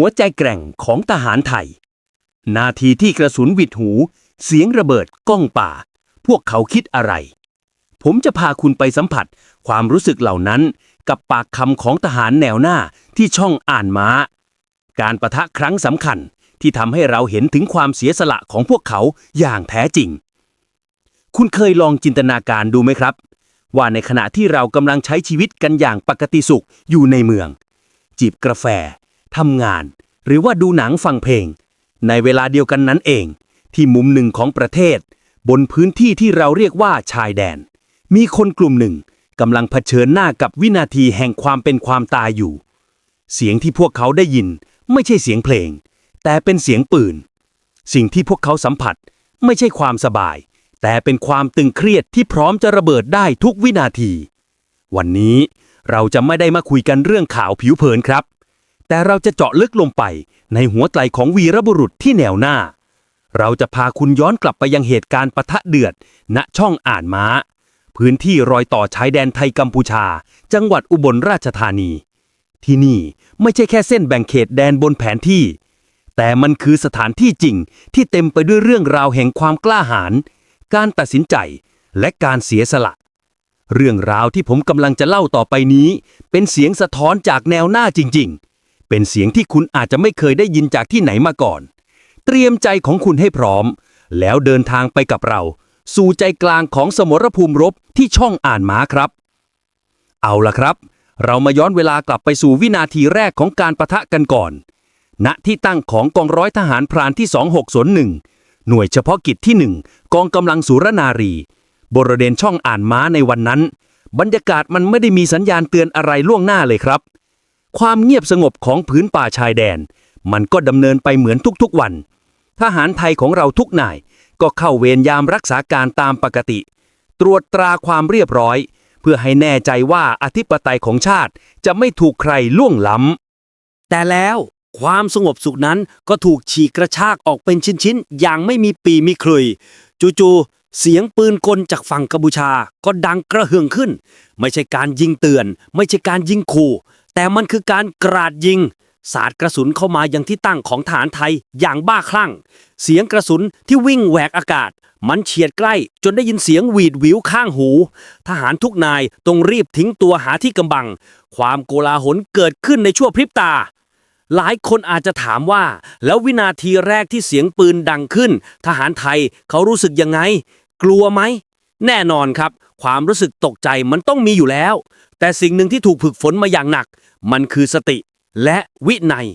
หัวใจแกร่งของทหารไทย นาทีที่กระสุนวิดหู เสียงระเบิดก้องป่า พวกเขาคิดอะไร ผมจะพาคุณไปสัมผัสความรู้สึกเหล่านั้นกับปากคำของทหารแนวหน้าที่ช่องอ่านม้า การประทะครั้งสำคัญที่ทำให้เราเห็นถึงความเสียสละของพวกเขาอย่างแท้จริง คุณเคยลองจินตนาการดูไหมครับ ว่าในขณะที่เรากำลังใช้ชีวิตกันอย่างปกติสุขอยู่ในเมือง จิบกาแฟ ทำงาน หรือว่าดูหนังฟังเพลง ในเวลาเดียวกันนั้นเอง ที่มุมหนึ่งของประเทศ บนพื้นที่ที่เราเรียกว่าชายแดน มีคนกลุ่มหนึ่งกำลังเผชิญหน้ากับวินาทีแห่งความเป็นความตายอยู่ เสียงที่พวกเขาได้ยินไม่ใช่เสียงเพลง แต่เป็นเสียงปืน สิ่งที่พวกเขาสัมผัสไม่ใช่ความสบาย แต่เป็นความตึงเครียดที่พร้อมจะระเบิดได้ทุกวินาที วันนี้เราจะไม่ได้มาคุยกันเรื่องข่าวผิวเผินครับ แต่เราจะเจาะลึกลงไปในหัวใจของวีรบุรุษที่แนวหน้า เราจะพาคุณย้อนกลับไปยังเหตุการณ์ปะทะเดือด ณช่องอ่านม้า พื้นที่รอยต่อชายแดนไทยกัมพูชา จังหวัดอุบลราชธานี ที่นี่ไม่ใช่แค่เส้นแบ่งเขตแดนบนแผนที่ แต่มันคือสถานที่จริงที่เต็มไปด้วยเรื่องราวแห่งความกล้าหาญการตัดสินใจและการเสียสละเรื่องราวที่ผมกำลังจะเล่าต่อไปนี้ เป็นเสียงสะท้อนจากแนวหน้าจริงๆ เป็นเสียงที่คุณอาจจะไม่เคยได้ยินจากที่ไหนมาก่อน เตรียมใจของคุณให้พร้อม แล้วเดินทางไปกับเรา สู่ใจกลางของสมรภูมิรบที่ช่องอ่านม้าครับ เอาล่ะครับ เรามาย้อนเวลากลับไปสู่วินาทีแรกของการประทะกันก่อน ณที่ตั้งของกองร้อยทหารพรานที่ 2601 หน่วยเฉพาะกิจที่ 1 กองกำลังสุรนารี บริเวณช่องอ่านม้าในวันนั้น บรรยากาศมันไม่ได้มีสัญญาณเตือนอะไรล่วงหน้าเลยครับ ความเงียบสงบของพื้นป่าชายแดน มันก็ดำเนินไปเหมือนทุกๆวัน ทหารไทยของเราทุกนาย ก็เข้าเวรยามรักษาการตามปกติ ตรวจตราความเรียบร้อย เพื่อให้แน่ใจว่าอธิปไตยของชาติจะไม่ถูกใครล่วงล้ำ แต่แล้วความสงบสุขนั้นก็ถูกฉีกกระชากออกเป็นชิ้นๆ อย่างไม่มีปีมีครุย จู่ๆ เสียงปืนกลจากฝั่งกัมพูชาก็ดังกระหึ่มขึ้น ไม่ใช่การยิงเตือน ไม่ใช่การยิงขู่ แต่มันคือการกราดยิง สาดกระสุนเข้ามายังที่ตั้งของฐานไทยอย่างบ้าคลั่ง เสียงกระสุนที่วิ่งแหวกอากาศ มันเฉียดใกล้จนได้ยินเสียงหวีดหวิวข้างหู ทหารทุกนายต้องรีบทิ้งตัวหาที่กำบัง ความโกลาหลเกิดขึ้นในชั่วพริบตาหลายคนอาจจะถามว่า แล้ววินาทีแรกที่เสียงปืนดังขึ้น ทหารไทยเขารู้สึกยังไง กลัวไหม แน่นอนครับ ความรู้สึกตกใจมันต้องมีอยู่แล้ว แต่สิ่งหนึ่งที่ถูกฝึกฝนมาอย่างหนัก มันคือสติและวินัย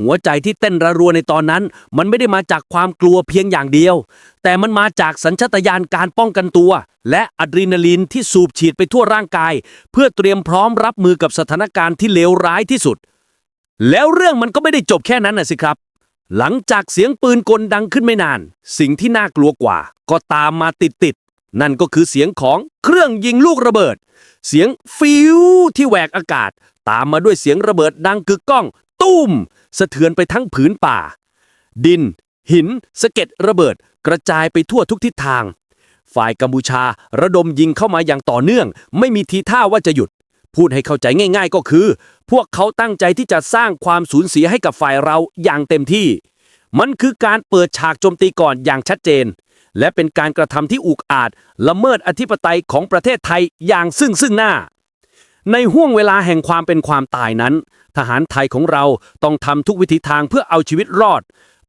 หัวใจที่เต้นระรัวในตอนนั้น มันไม่ได้มาจากความกลัวเพียงอย่างเดียว แต่มันมาจากสัญชาตญาณการป้องกันตัว และอะดรีนาลีนที่สูบฉีดไปทั่วร่างกาย เพื่อเตรียมพร้อมรับมือกับสถานการณ์ที่เลวร้ายที่สุด แล้วเรื่องมันก็ไม่ได้จบแค่นั้นนะสิครับหลังจากเสียงปืนกลดังขึ้นไม่นาน สิ่งที่น่ากลัวกว่า ก็ตามมาติดๆ นั่นก็คือเสียงของเครื่องยิงลูกระเบิด เสียงฟิวที่แหวกอากาศ ตามมาด้วยเสียงระเบิดดังกึกก้อง ตุ้ม สะเทือนไปทั้งผืนป่า ดิน หินสะเก็ดระเบิด กระจายไปทั่วทุกทิศทาง ฝ่ายกัมพูชาระดมยิงเข้ามาอย่างต่อเนื่อง ไม่มีทีท่าว่าจะหยุด พูดให้เข้าใจง่าย ๆ ก็คือ พวกเขาตั้งใจที่จะสร้างความสูญเสียให้กับฝ่ายเราอย่างเต็มที่ มันคือการเปิดฉากโจมตีก่อนอย่างชัดเจน และเป็นการกระทำที่อุกอาจละเมิดอธิปไตยของประเทศไทยอย่างซึ่งซึ่งหน้า ในห่วงเวลาแห่งความเป็นความตายนั้น ทหารไทยของเราต้องทำทุกวิธีทางเพื่อเอาชีวิตรอด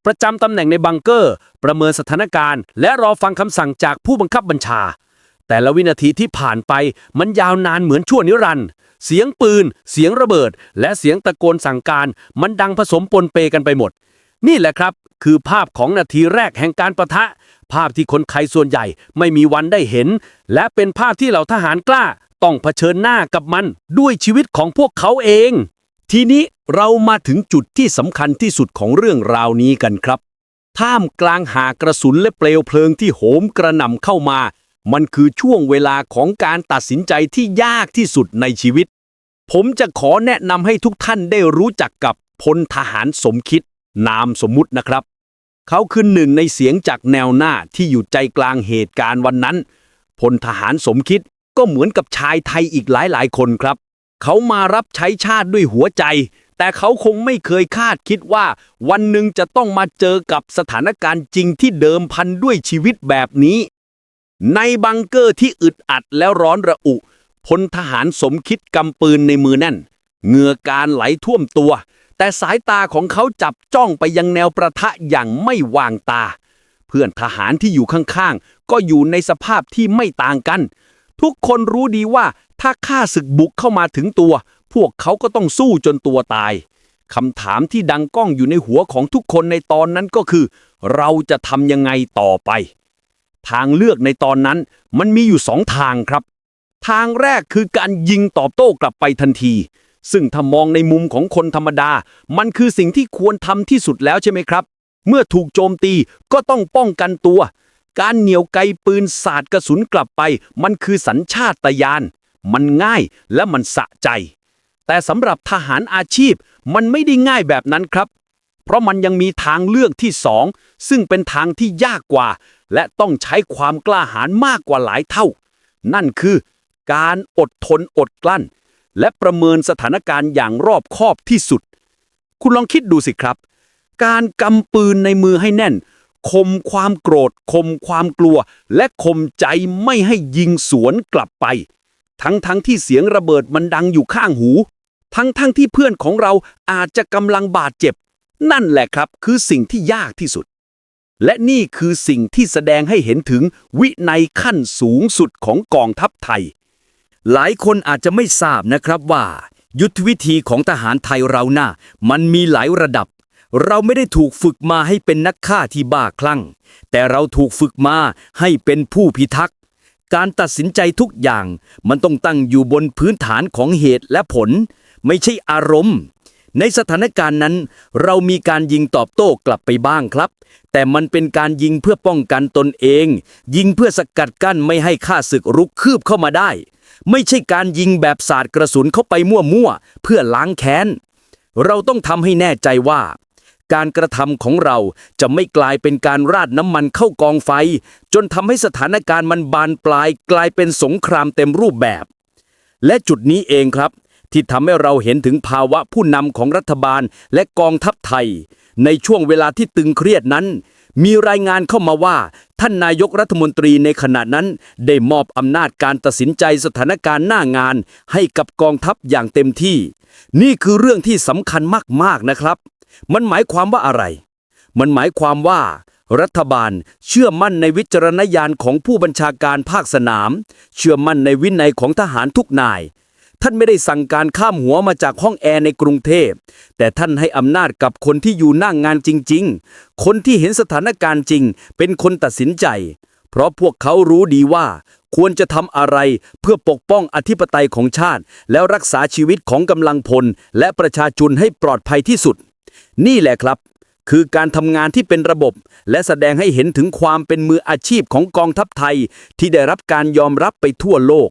ประจำตำแหน่งในบังเกอร์ ประเมินสถานการณ์ และรอฟังคำสั่งจากผู้บังคับบัญชา แต่ละวินาทีที่ผ่านไปมันยาวนานเหมือนชั่วนิรันดร์เสียงปืน เสียงระเบิด และเสียงตะโกนสั่งการ มันดังผสมปนเปกันไปหมด นี่แหละครับ คือภาพของนาทีแรกแห่งการประทะ ภาพที่คนไทยส่วนใหญ่ไม่มีวันได้เห็น และเป็นภาพที่เหล่าทหารกล้าต้องเผชิญหน้ากับมันด้วยชีวิตของพวกเขาเอง ทีนี้เรามาถึงจุดที่สำคัญที่สุดของเรื่องราวนี้กันครับ ท่ามกลางหากระสุนและเปลวเพลิงที่โหมกระหน่ำเข้ามา มันคือช่วงเวลาของการตัดสินใจที่ยากที่สุดในชีวิต ผมจะขอแนะนำให้ทุกท่านได้รู้จักกับพลทหารสมคิด นามสมมุตินะครับ เขาคือหนึ่งในเสียงจากแนวหน้าที่อยู่ใจกลางเหตุการณ์วันนั้นพลทหารสมคิดก็เหมือนกับชายไทยอีกหลายๆ คนครับ เขามารับใช้ชาติด้วยหัวใจ แต่เขาคงไม่เคยคาดคิดว่า วันหนึ่งจะต้องมาเจอกับสถานการณ์จริงที่เดิมพันด้วยชีวิตแบบนี้ ในบังเกอร์ที่อึดอัดแล้วร้อนระอุพลทหารสมคิดกำปืนในมือแน่นเหงื่อการไหลท่วมตัว แต่สายตาของเขาจับจ้องไปยังแนวประทะอย่างไม่วางตา เพื่อนทหารที่อยู่ข้างๆ ก็อยู่ในสภาพที่ไม่ต่างกัน ทุกคนรู้ดีว่าถ้าข้าศึกบุกเข้ามาถึงตัว พวกเขาก็ต้องสู้จนตัวตายคำถามที่ดังก้องอยู่ในหัวของทุกคนในตอนนั้นก็คือ เราจะทำยังไงต่อไป ทางเลือกในตอนนั้นมันมีอยู่สองทางครับ ทางแรกคือการยิงตอบโต้กลับไปทันที ซึ่งถ้ามองในมุมของคนธรรมดา มันคือสิ่งที่ควรทำที่สุดแล้วใช่ไหมครับ เมื่อถูกโจมตีก็ต้องป้องกันตัว การเหนี่ยวไกปืนสาดกระสุนกลับไป มันคือสัญชาตญาณมันง่ายและมันสะใจ แต่สำหรับทหารอาชีพมันไม่ได้ง่ายแบบนั้นครับ เพราะมันยังมีทางเลือกที่สองซึ่งเป็นทางที่ยากกว่า และต้องใช้ความกล้าหาญมากกว่าหลายเท่า นั่นคือการอดทนอดกลั้น และประเมินสถานการณ์อย่างรอบคอบที่สุด คุณลองคิดดูสิครับ การกำปืนในมือให้แน่นคมความโกรธคมความกลัว และคมใจไม่ให้ยิงสวนกลับไป ทั้งทั้งที่เสียงระเบิดมันดังอยู่ข้างหู ทั้งทั้งที่เพื่อนของเราอาจจะกำลังบาดเจ็บ นั่นแหละครับคือสิ่งที่ยากที่สุด และนี่คือสิ่งที่แสดงให้เห็นถึงวินัยขั้นสูงสุดของกองทัพไทย หลายคนอาจจะไม่ทราบนะครับว่า ยุทธวิธีของทหารไทยเราน่ะมันมีหลายระดับ เราไม่ได้ถูกฝึกมาให้เป็นนักฆ่าที่บ้าคลั่ง แต่เราถูกฝึกมาให้เป็นผู้พิทักษ์การตัดสินใจทุกอย่างมันต้องตั้งอยู่บนพื้นฐานของเหตุและผล ไม่ใช่อารมณ์ ในสถานการณ์นั้น เรามีการยิงตอบโต้กลับไปบ้างครับ แต่มันเป็นการยิงเพื่อป้องกันตนเอง ยิงเพื่อสกัดกั้นไม่ให้ข้าศึกรุกคืบเข้ามาได้ ไม่ใช่การยิงแบบสาดกระสุนเข้าไปมั่วๆ เพื่อล้างแค้น เราต้องทำให้แน่ใจว่า การกระทำของเราจะไม่กลายเป็นการราดน้ำมันเข้ากองไฟ จนทำให้สถานการณ์มันบานปลายกลายเป็นสงครามเต็มรูปแบบ และจุดนี้เองครับ ที่ทำให้เราเห็นถึงภาวะผู้นำของรัฐบาลและกองทัพไทย ในช่วงเวลาที่ตึงเครียดนั้น มีรายงานเข้ามาว่า ท่านนายกรัฐมนตรีในขณะนั้น ได้มอบอำนาจการตัดสินใจสถานการณ์หน้างาน ให้กับกองทัพอย่างเต็มที่ นี่คือเรื่องที่สำคัญมากๆนะครับ มันหมายความว่าอะไร มันหมายความว่า รัฐบาลเชื่อมั่นในวิจารณญาณของผู้บัญชาการภาคสนาม เชื่อมั่นในวินัยของทหารทุกนาย ท่านไม่ได้สั่งการข้ามหัวมาจากห้องแอร์ในกรุงเทพ แต่ท่านให้อำนาจกับคนที่อยู่หน้างงานจริง ๆ คนที่เห็นสถานการณ์จริง เป็นคนตัดสินใจ เพราะพวกเขารู้ดีว่า ควรจะทำอะไรเพื่อปกป้องอธิปไตยของชาติ แล้วรักษาชีวิตของกำลังพล และประชาชนให้ปลอดภัยที่สุด นี่แหละครับ คือการทำงานที่เป็นระบบ และแสดงให้เห็นถึงความเป็นมืออาชีพของกองทัพไทย ที่ได้รับการยอมรับไปทั่วโลก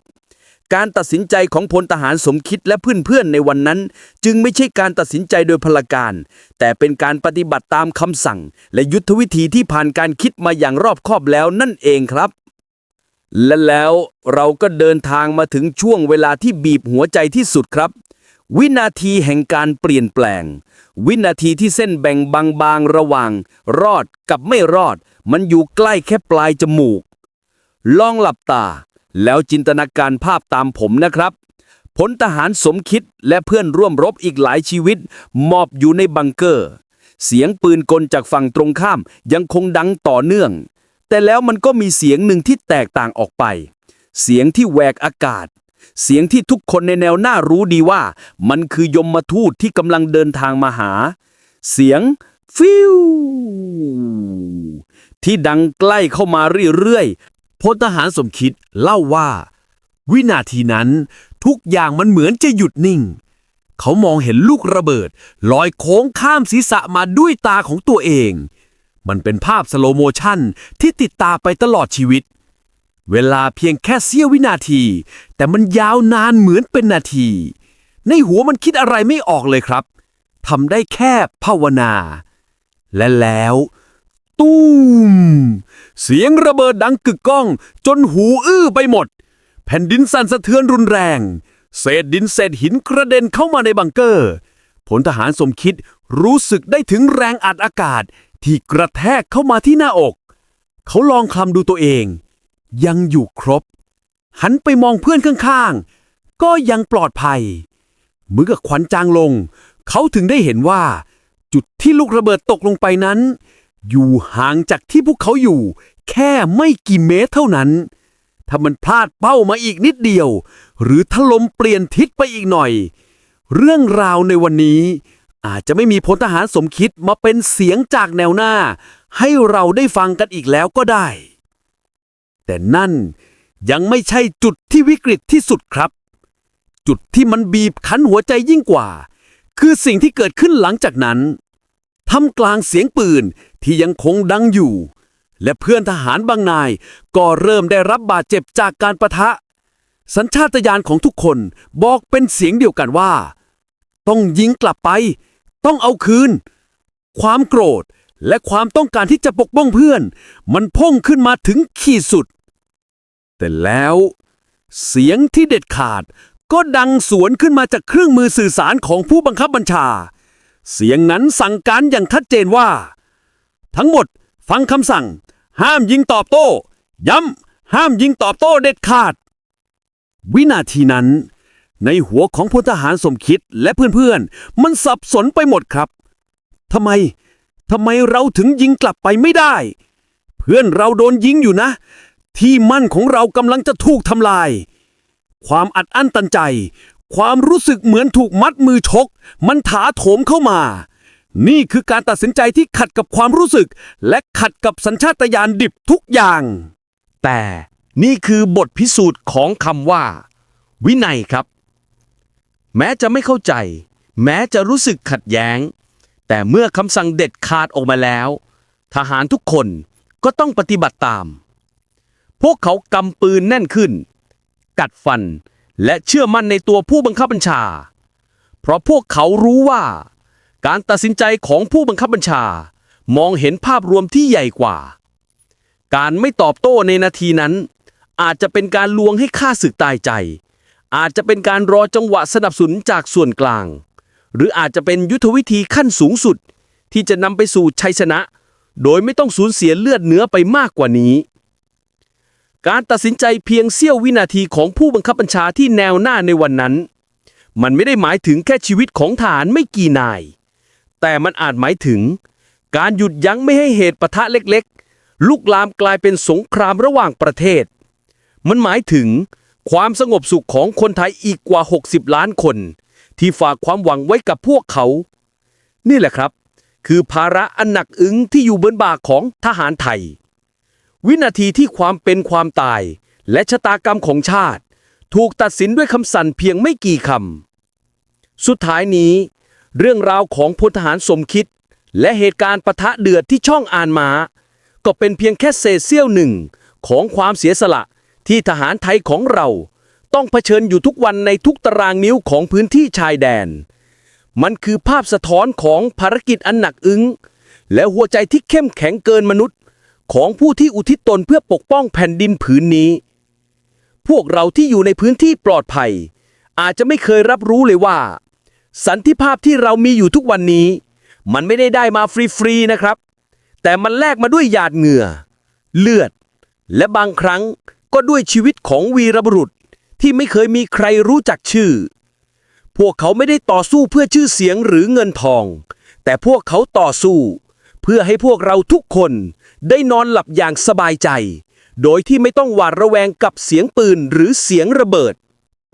การตัดสินใจของพลทหารสมคิดและเพื่อนๆในวันนั้น จึงไม่ใช่การตัดสินใจโดยพลการ แต่เป็นการปฏิบัติตามคำสั่ง และยุทธวิธีที่ผ่านการคิดมาอย่างรอบคอบแล้วนั่นเองครับ และแล้วเราก็เดินทางมาถึงช่วงเวลาที่บีบหัวใจที่สุดครับ วินาทีแห่งการเปลี่ยนแปลง วินาทีที่เส้นแบ่งบางๆระหว่าง รอดกับไม่รอด มันอยู่ใกล้แค่ปลายจมูก ลองหลับตา แล้วจินตนาการภาพตามผมนะครับพลทหารสมคิดและเพื่อนร่วมรบอีกหลายชีวิตมอบอยู่ในบังเกอร์ เสียงปืนกลจากฝั่งตรงข้ามยังคงดังต่อเนื่อง แต่แล้วมันก็มีเสียงหนึ่งที่แตกต่างออกไป เสียงที่แหวกอากาศ เสียงที่ทุกคนในแนวหน้ารู้ดีว่า มันคือยมทูตที่กำลังเดินทางมาหา เสียงฟิวที่ดังใกล้เข้ามาเรื่อย พลทหารสมคิดเล่าว่า วินาทีนั้นทุกอย่างมันเหมือนจะหยุดนิ่ง เขามองเห็นลูกระเบิด ลอยโค้งข้ามศีรษะมาด้วยตาของตัวเอง มันเป็นภาพสโลโมชันที่ติดตาไปตลอดชีวิต เวลาเพียงแค่เสี้ยววินาที แต่มันยาวนานเหมือนเป็นนาที ในหัวมันคิดอะไรไม่ออกเลยครับทำได้แค่ภาวนา และแล้ว ตู้ม เสียงระเบิดดังกึกก้อง จนหูอื้อไปหมด แผ่นดินสั่นสะเทือนรุนแรง เศษดินเศษหินกระเด็นเข้ามาในบังเกอร์พลทหารสมคิดรู้สึกได้ถึงแรงอัดอากาศที่กระแทกเข้ามาที่หน้าอก เขาลองคลำดูตัวเอง ยังอยู่ครบ หันไปมองเพื่อนข้างๆ ก็ยังปลอดภัยเมื่อควันจางลง เขาถึงได้เห็นว่า จุดที่ลูกระเบิดตกลงไปนั้น อยู่ห่างจากที่พวกเขาอยู่ แค่ไม่กี่เมตรเท่านั้น ถ้ามันพลาดเป้ามาอีกนิดเดียว หรือถ้าลมเปลี่ยนทิศไปอีกหน่อย เรื่องราวในวันนี้ อาจจะไม่มีพลทหารสมคิดมาเป็นเสียงจากแนวหน้า ให้เราได้ฟังกันอีกแล้วก็ได้ แต่นั่นยังไม่ใช่จุดที่วิกฤตที่สุดครับ จุดที่มันบีบคั้นหัวใจยิ่งกว่า คือสิ่งที่เกิดขึ้นหลังจากนั้นทำกลางเสียงปืน ที่ยังคงดังอยู่ และเพื่อนทหารบางนาย ก็เริ่มได้รับบาดเจ็บจากการประทะ สัญชาตญาณของทุกคนบอกเป็นเสียงเดียวกันว่า ต้องยิงกลับไป ต้องเอาคืน ความโกรธและความต้องการที่จะปกป้องเพื่อน มันพุ่งขึ้นมาถึงขีดสุด แต่แล้ว เสียงที่เด็ดขาดก็ดังสวนขึ้นมาจากเครื่องมือสื่อสารของผู้บังคับบัญชา เสียงนั้นสั่งการอย่างชัดเจนว่า ทั้งหมด ฟังคำสั่ง ห้ามยิงตอบโต้ ย้ำ ห้ามยิงตอบโต้เด็ดขาด วินาทีนั้น ในหัวของพลทหารสมคิดและเพื่อนๆ มันสับสนไปหมดครับทำไมทำไมเราถึงยิงกลับไปไม่ได้ เพื่อนเราโดนยิงอยู่นะ ที่มั่นของเรากำลังจะถูกทำลาย ความอัดอั้นตันใจ ความรู้สึกเหมือนถูกมัดมือชก มันถาโถมเข้ามา นี่คือการตัดสินใจที่ขัดกับความรู้สึก และขัดกับสัญชาตญาณดิบทุกอย่าง แต่นี่คือบทพิสูจน์ของคำว่า วินัยครับ แม้จะไม่เข้าใจ แม้จะรู้สึกขัดแย้ง แต่เมื่อคำสั่งเด็ดขาดออกมาแล้ว ทหารทุกคนก็ต้องปฏิบัติตาม พวกเขากำปืนแน่นขึ้น กัดฟันและเชื่อมั่นในตัวผู้บังคับบัญชา เพราะพวกเขารู้ว่า การตัดสินใจของผู้บังคับบัญชา มองเห็นภาพรวมที่ใหญ่กว่า การไม่ตอบโต้ในนาทีนั้น อาจจะเป็นการลวงให้ข้าศึกตายใจ อาจจะเป็นการรอจังหวะสนับสนุนจากส่วนกลาง หรืออาจจะเป็นยุทธวิธีขั้นสูงสุด ที่จะนำไปสู่ชัยชนะ โดยไม่ต้องสูญเสียเลือดเนื้อไปมากกว่านี้ การตัดสินใจเพียงเสี้ยววินาทีของผู้บังคับบัญชาที่แนวหน้าในวันนั้น มันไม่ได้หมายถึงแค่ชีวิตของทหารไม่กี่นาย แต่มันอาจหมายถึง การหยุดยั้งไม่ให้เหตุปะทะเล็กๆ ลุกลามกลายเป็นสงครามระหว่างประเทศ มันหมายถึง ความสงบสุขของคนไทยอีกกว่า 60 ล้านคน ที่ฝากความหวังไว้กับพวกเขา นี่แหละครับ คือภาระอันหนักอึ้งที่อยู่บนบ่าของทหารไทย วินาทีที่ความเป็นความตาย และชะตากรรมของชาติ ถูกตัดสินด้วยคำสั่นเพียงไม่กี่คำสุดท้ายนี้ เรื่องราวของพลทหารสมคิด และเหตุการณ์ปะทะเดือดที่ช่องอานมา ก็เป็นเพียงแค่เศษเสี้ยวหนึ่งของความเสียสละที่ทหารไทยของเรา ต้องเผชิญอยู่ทุกวันในทุกตารางนิ้วของพื้นที่ชายแดน มันคือภาพสะท้อนของภารกิจอันหนักอึ้งและหัวใจที่เข้มแข็งเกินมนุษย์ ของผู้ที่อุทิศตนเพื่อปกป้องแผ่นดินผืนนี้ พวกเราที่อยู่ในพื้นที่ปลอดภัย อาจจะไม่เคยรับรู้เลยว่า สันติภาพที่เรามีอยู่ทุกวันนี้ มันไม่ได้ได้มาฟรีๆนะครับ แต่มันแลกมาด้วยหยาดเหงื่อ เลือด และบางครั้งก็ด้วยชีวิตของวีรบุรุษที่ไม่เคยมีใครรู้จักชื่อ พวกเขาไม่ได้ต่อสู้เพื่อชื่อเสียงหรือเงินทอง แต่พวกเขาต่อสู้ เพื่อให้พวกเราทุกคนได้นอนหลับอย่างสบายใจ โดยที่ไม่ต้องหวาดระแวงกับเสียงปืนหรือเสียงระเบิด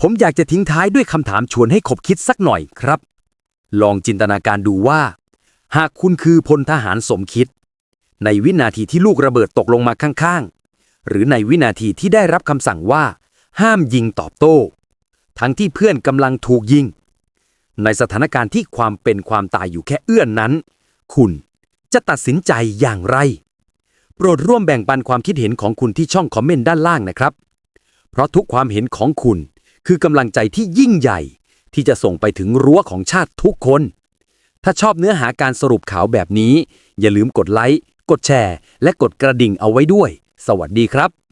ผมอยากจะทิ้งท้ายด้วยคำถามชวนให้ขบคิดสักหน่อยครับ ลองจินตนาการดูว่า หากคุณคือพลทหารสมคิด ในวินาทีที่ลูกระเบิดตกลงมาข้างๆ หรือในวินาทีที่ได้รับคำสั่งว่า ห้ามยิงตอบโต้ ทั้งที่เพื่อนกำลังถูกยิง ในสถานการณ์ที่ความเป็นความตายอยู่แค่เอื้อนนั้น คุณจะตัดสินใจอย่างไร โปรดร่วมแบ่งปันความคิดเห็นของคุณที่ช่องคอมเมนต์ด้านล่างนะครับ เพราะทุกความเห็นของคุณ คือกำลังใจที่ยิ่งใหญ่ ที่จะส่งไปถึงรั้วของชาติทุกคน ถ้าชอบเนื้อหาการสรุปข่าวแบบนี้ อย่าลืมกดไลค์ กดแชร์ และกดกระดิ่งเอาไว้ด้วย สวัสดีครับ